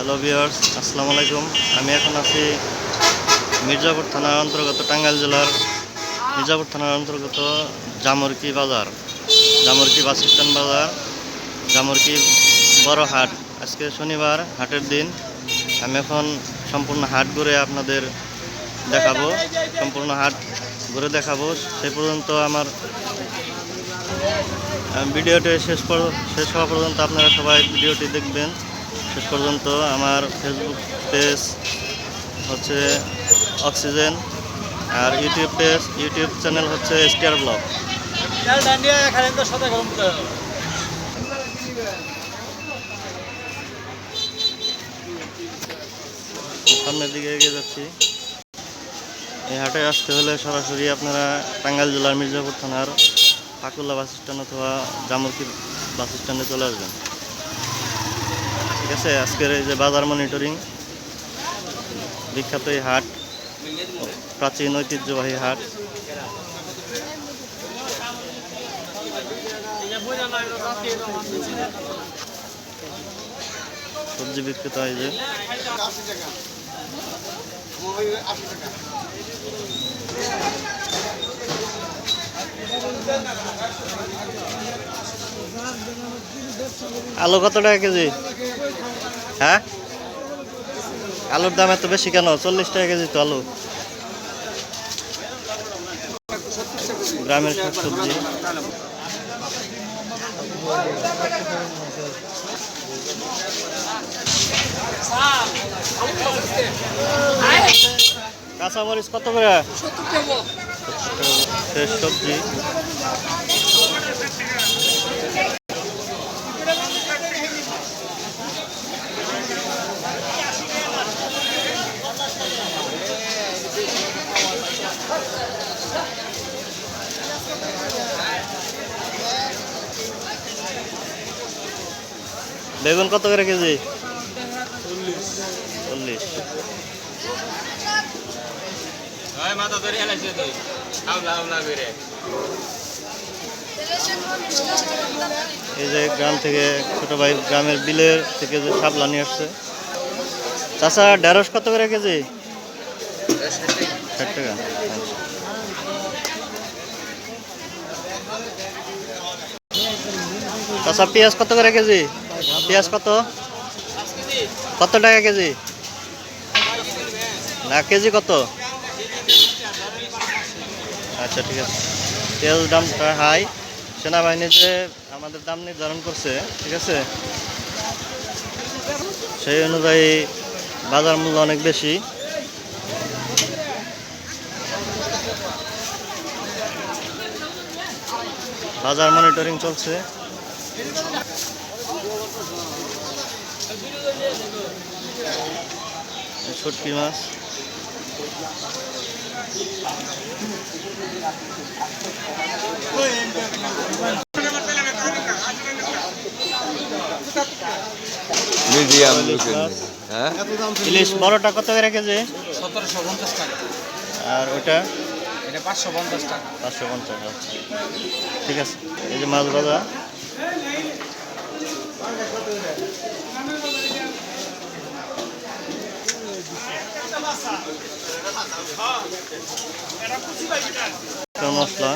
Hello viewers আসসালামু আলাইকুম আমি এখন আছি মির্জাপুর থানার অন্তর্গত টাঙ্গাইল জেলার মির্জাপুর থানার অন্তর্গত জামরকি বাজার। জামরকি বাস স্ট্যান্ড বাজার, জামরকি বড় হাট। আজকে শনিবার, হাটের দিন। আমি এখন সম্পূর্ণ হাট ঘুরে আপনাদের দেখাবো। সম্পূর্ণ হাট ঘুরে দেখাবো। সে পর্যন্ত আমার ভিডিওটি শেষ শেষ হওয়া পর্যন্ত আপনারা সবাই ভিডিওটি দেখবেন। শেষ পর্যন্ত আমার ফেসবুক পেজ হচ্ছে অক্সিজেন আর ইউটিউব পেজ ইউটিউব চ্যানেল হচ্ছে স্টার ব্লগ সামনের দিকে এগিয়ে যাচ্ছি। এই হাটে আসতে হলে সরাসরি আপনারা টাঙ্গাইল জেলার মির্জাপুর থানার পাকুল্লা বাস স্ট্যান্ড অথবা জামুরকি বাস স্ট্যান্ডে চলে আসবেন। ঠিক আছে আজকের এই যে বাজার মনিটরিং, বিখ্যাত এই হাট, প্রাচীন ঐতিহ্যবাহী হাট। সবজি বিক্রেত এই যে। আলু কত টাকা কেজি? হ্যাঁ? আলুর দাম এত বেশি কেন? চল্লিশ টাকা কেজি তো আলু। গ্রামের শাক সবজি কাঁচামরিচ কত করে? সবজি। বেগুন কত করে কেজি? চল্লিশ। এই যে গ্রাম থেকে ছোট ভাই গ্রামের বিলের থেকে যে শাপলা নিয়ে আসছে। চাষা ঢেঁড়স কত করে কেজি? ষাট টাকা। আচ্ছা। চাষা পেঁয়াজ কত করে কেজি? পেঁয়াজ কত? কত টাকা কেজি? না, কেজি কত? আচ্ছা ঠিক আছে। তেল দামটা হাই। সেনাবাহিনী যে আমাদের দাম নির্ধারণ করছে, ঠিক আছে? সেই অনুযায়ী বাজার মূল্য অনেক বেশি। বাজার মনিটরিং চলছে। শুটকি মাছ। মিডিয়াম ইলিশ মাছ। হ্যাঁ? ইলিশ বড়টা কত করে কেজি? সতেরোশো পঞ্চাশ টাকা। আর ওটা? এটা পাঁচশো পঞ্চাশ টাকা। পাঁচশো পঞ্চাশ আচ্ছা। ঠিক আছে। এই যে মাছ ভাজা মশলা।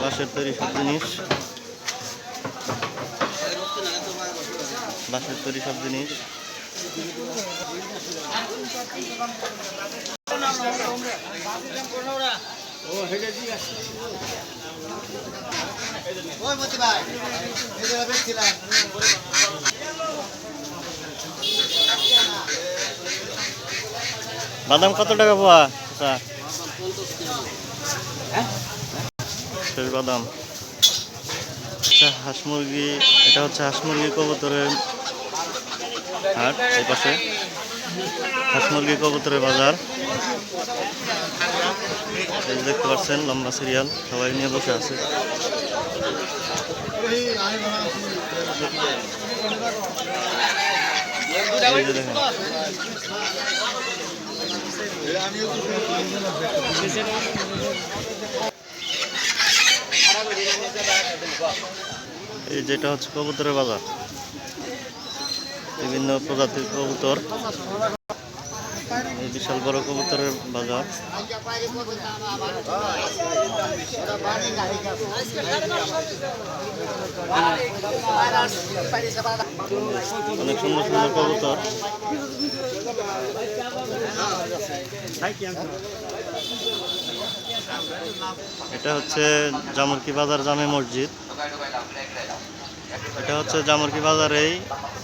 বাঁশের তৈরি সব জিনিস বাঁশের তৈরি সব জিনিস বাদাম কত টাকা পোয়া? আচ্ছা। শেষ বাদাম। আচ্ছা হাঁস মুরগি এটা হচ্ছে হাঁস মুরগি কবুতরের হাট এই পাশে। হাঁস মুরগি কবুতরের বাজার। দেখতে পাচ্ছেন, লম্বা সিরিয়াল, সবাই নিয়ে বসে আছে। এই যেটা হচ্ছে কবুতরের বাজার। বিভিন্ন প্রজাতির কবুতর। বিশাল বড় কবুতরের বাজার। অনেক সুন্দর সুন্দর কবুতর। এটা হচ্ছে জামুরকি বাজার জামে মসজিদ। এটা হচ্ছে জামুরকি বাজারেই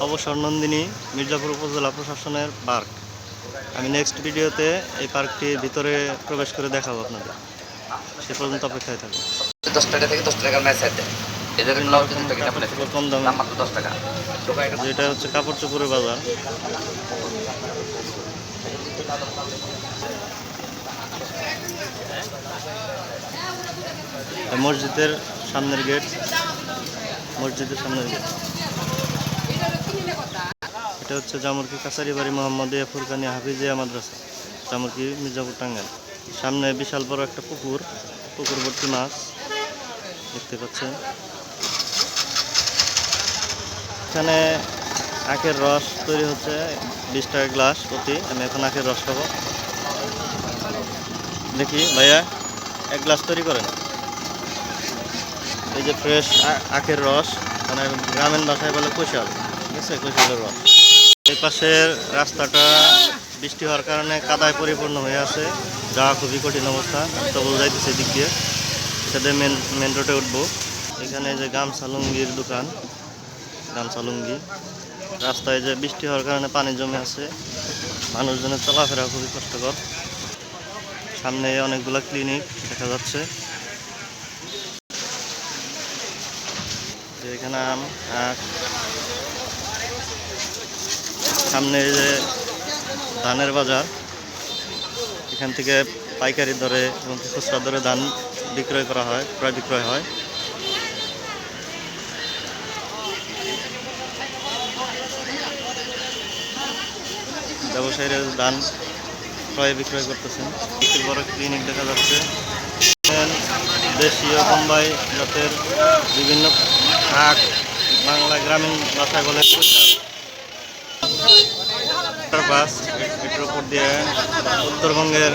অবসর নন্দিনী মির্জাপুর উপজেলা প্রশাসনের পার্ক। আমি নেক্সট ভিডিওতে এই পার্কটির ভিতরে প্রবেশ করে দেখাবো আপনাদের। সে পর্যন্ত অপেক্ষায় থাকুন। দশ টাকা থেকে দশ টাকার ম্যাচ কম দামে। যেটা হচ্ছে কাপড় চোপড়ের বাজার। মসজিদের সামনের গেট। মসজিদের সামনের গেট। এটা হচ্ছে জামুরকি কাছারি বাড়ি মোহাম্মদিয়া ফুরকানি হাফিজিয়া মাদ্রাসা, জামুরকি মির্জাপুর টাঙ্গাইল। সামনে বিশাল বড় একটা পুকুর পুকুর ভর্তি মাছ দেখতে পাচ্ছেন। এখানে আখের রস তৈরি হচ্ছে, বিশ টাকা গ্লাস প্রতি। আমি এখন আখের রস খাব। দেখি, ভাইয়া। এক গ্লাস তৈরি করেন। এই যে ফ্রেশ আখের রস মানে গ্রামীণ ভাষায় বলে কৈশাল, ঠিক আছে? কৈশালের রস। এই পাশের রাস্তাটা বৃষ্টি হওয়ার কারণে কাদায় পরিপূর্ণ হয়ে আছে। যাওয়া খুবই কঠিন অবস্থা। তবু যাইতেছে এদিক দিয়ে। সেটা মেন মেন রোডে উঠবো। এখানে যে গামছা লুঙ্গির দোকান গামছা লুঙ্গি রাস্তায় যে বৃষ্টি হওয়ার কারণে পানি জমে আছে। মানুষজনের চলাফেরা খুবই কষ্টকর। সামনে অনেকগুলো ক্লিনিক দেখা যাচ্ছে। এখানে আম সামনে যে ধানের বাজার, এখান থেকে পাইকারি দরে এবং খুচরা দরে ধান বিক্রয় করা হয়, ক্রয় বিক্রয় হয়। ব্যবসায়ীরা ধান ক্রয় বিক্রয় করতেছেন। একটি বড় ক্লিনিক দেখা যাচ্ছে। দেশীয় বোম্বাই জাতের বিভিন্ন শাক বাংলা গ্রামীণ ভাষায় বলে বাস এটার উপর দিয়ে উত্তরবঙ্গের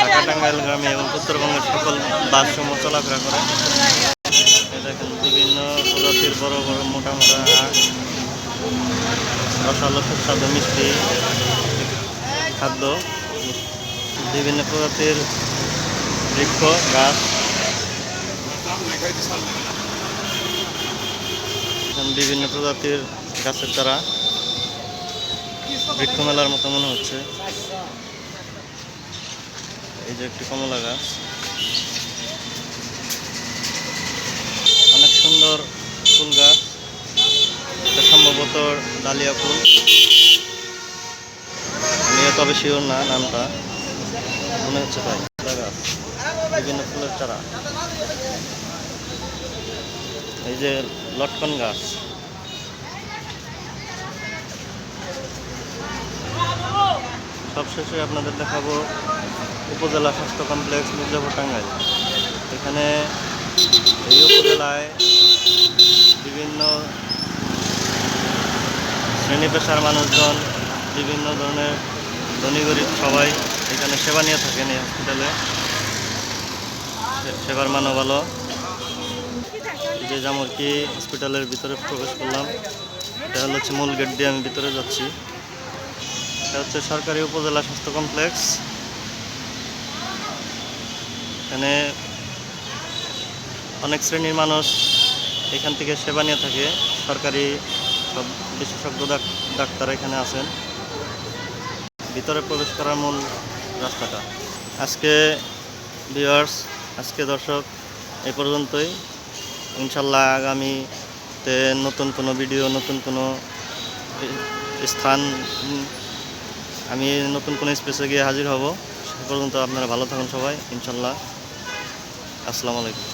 ঢাকা টাঙ্গাইল গ্রামে এবং উত্তরবঙ্গের সকল বাসসমূহ চলাফেরা করে। দেখেন বিভিন্ন প্রজাতির বড় বড় মোটা মোটা রসালো সুস্বাদু মিষ্টি খাদ্য, বিভিন্ন প্রজাতির বৃক্ষ, গাছ। বিভিন্ন প্রজাতির গাছের চারা বৃক্ষ মেলার মতো মনে হচ্ছে। এই যে একটি কমলা গাছ। অনেক সুন্দর ফুল গাছ। সম্ভবত ডালিয়া ফুল। তবে শিওর না, নামটা। মনে হচ্ছে তাই বিভিন্ন ফুলের চারা। এই যে লটকন গাছ। সবশেষে আপনাদের দেখাবো উপজেলা স্বাস্থ্য কমপ্লেক্স মির্জাপুর টাঙ্গাইল এখানে এই উপজেলায় বিভিন্ন শ্রেণি পেশার মানুষজন বিভিন্ন ধরনের ধনী গরিব সবাই এখানে সেবা নিয়ে থাকেন এই হসপিটালে সেবার মানও ভালো। যে জামরকি হসপিটালের ভিতরে প্রবেশ করলাম, এটা হলো হচ্ছে মূল গেট দিয়ে আমি ভিতরে যাচ্ছি। এটা হচ্ছে সরকারি উপজেলা স্বাস্থ্য কমপ্লেক্স। এখানে অনেক শ্রেণির মানুষ এখান থেকে সেবা নিয়ে থাকে। সরকারি সব বিশেষজ্ঞ ডাক্তার এখানে আছেন। ভিতরে প্রবেশ করার মূল রাস্তাটা। আজকে ভিউয়ার্স আজকে দর্শক, এ পর্যন্তই। ইনশাল্লাহ আগামীতে নতুন কোনো ভিডিও নতুন কোনো স্থান আমি নতুন কোনো স্পেসে গিয়ে হাজির হব। সে পর্যন্ত আপনারা ভালো থাকুন সবাই। ইনশাল্লাহ। আসসালামু আলাইকুম।